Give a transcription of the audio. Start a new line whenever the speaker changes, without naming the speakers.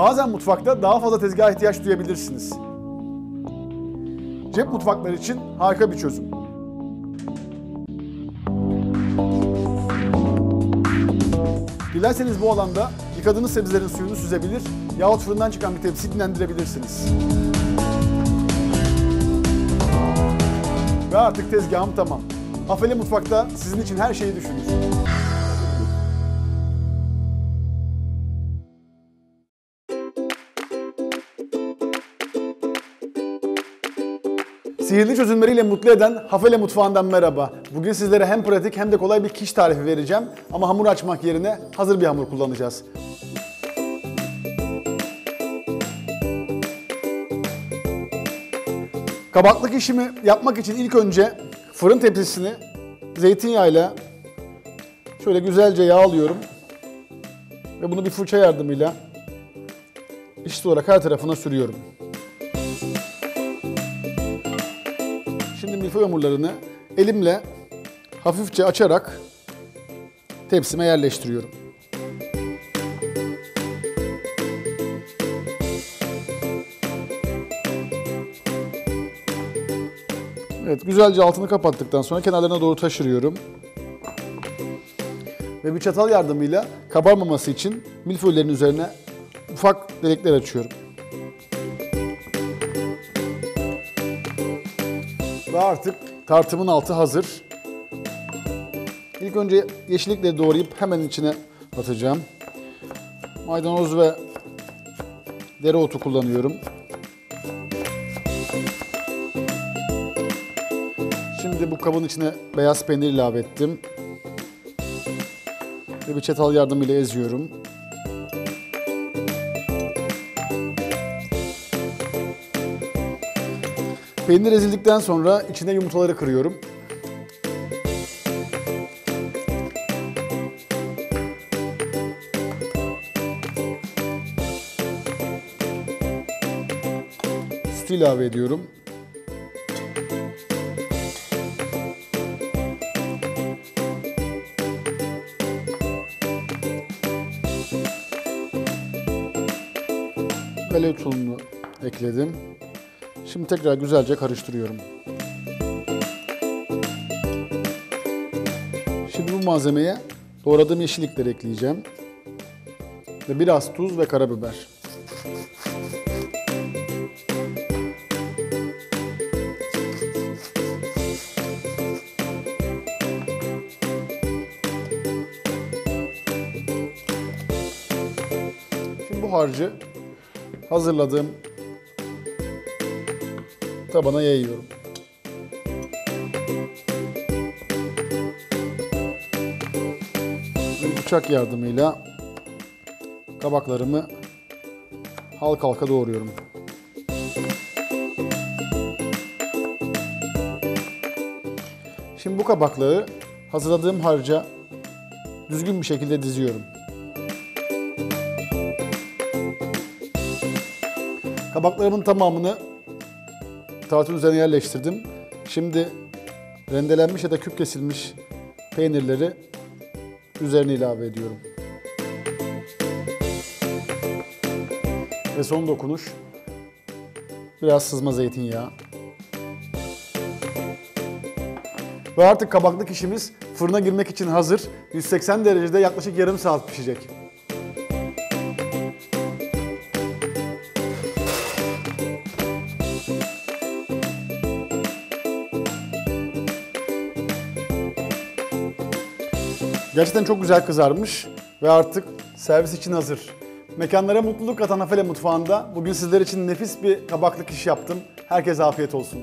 Bazen mutfakta daha fazla tezgaha ihtiyaç duyabilirsiniz. Cep mutfakları için harika bir çözüm. Dilerseniz bu alanda yıkadığınız sebzelerin suyunu süzebilir yahut fırından çıkan bir tepsi dinlendirebilirsiniz. Ve artık tezgahım tamam. Hafele Mutfak'ta sizin için her şeyi düşünür. Sihirli çözümleriyle mutlu eden Hafele Mutfağı'ndan merhaba. Bugün sizlere hem pratik hem de kolay bir kiş tarifi vereceğim. Ama hamur açmak yerine hazır bir hamur kullanacağız. Kabaklık işimi yapmak için ilk önce fırın tepsisini zeytinyağıyla şöyle güzelce yağlıyorum. Ve bunu bir fırça yardımıyla eşit olarak her tarafına sürüyorum. Milföy hamurlarını elimle hafifçe açarak tepsime yerleştiriyorum. Evet, güzelce altını kapattıktan sonra kenarlarına doğru taşırıyorum. Ve bir çatal yardımıyla kabarmaması için milföylerin üzerine ufak delikler açıyorum. Ve artık tartımın altı hazır. İlk önce yeşillikleri doğrayıp hemen içine atacağım. Maydanoz ve dereotu kullanıyorum. Şimdi bu kabın içine beyaz peynir ilave ettim. Ve bir çatal yardımıyla eziyorum. Peynir ezildikten sonra içine yumurtaları kırıyorum. Sütü ilave ediyorum. Ve ununu ekledim. Şimdi tekrar güzelce karıştırıyorum. Şimdi bu malzemeye doğradığım yeşillikleri ekleyeceğim. Ve biraz tuz ve karabiber. Şimdi bu harcı hazırladığım tabana yayıyorum. Bıçak yardımıyla kabaklarımı halka halka doğruyorum. Şimdi bu kabakları hazırladığım harca düzgün bir şekilde diziyorum. Kabaklarımın tamamını tartın üzerine yerleştirdim. Şimdi rendelenmiş ya da küp kesilmiş peynirleri üzerine ilave ediyorum. Ve son dokunuş biraz sızma zeytinyağı. Ve artık kabaklık işimiz fırına girmek için hazır. 180 derecede yaklaşık yarım saat pişecek. Gerçekten çok güzel kızarmış ve artık servis için hazır. Mekanlara mutluluk katan Afele Mutfağı'nda bugün sizler için nefis bir kabaklık iş yaptım. Herkese afiyet olsun.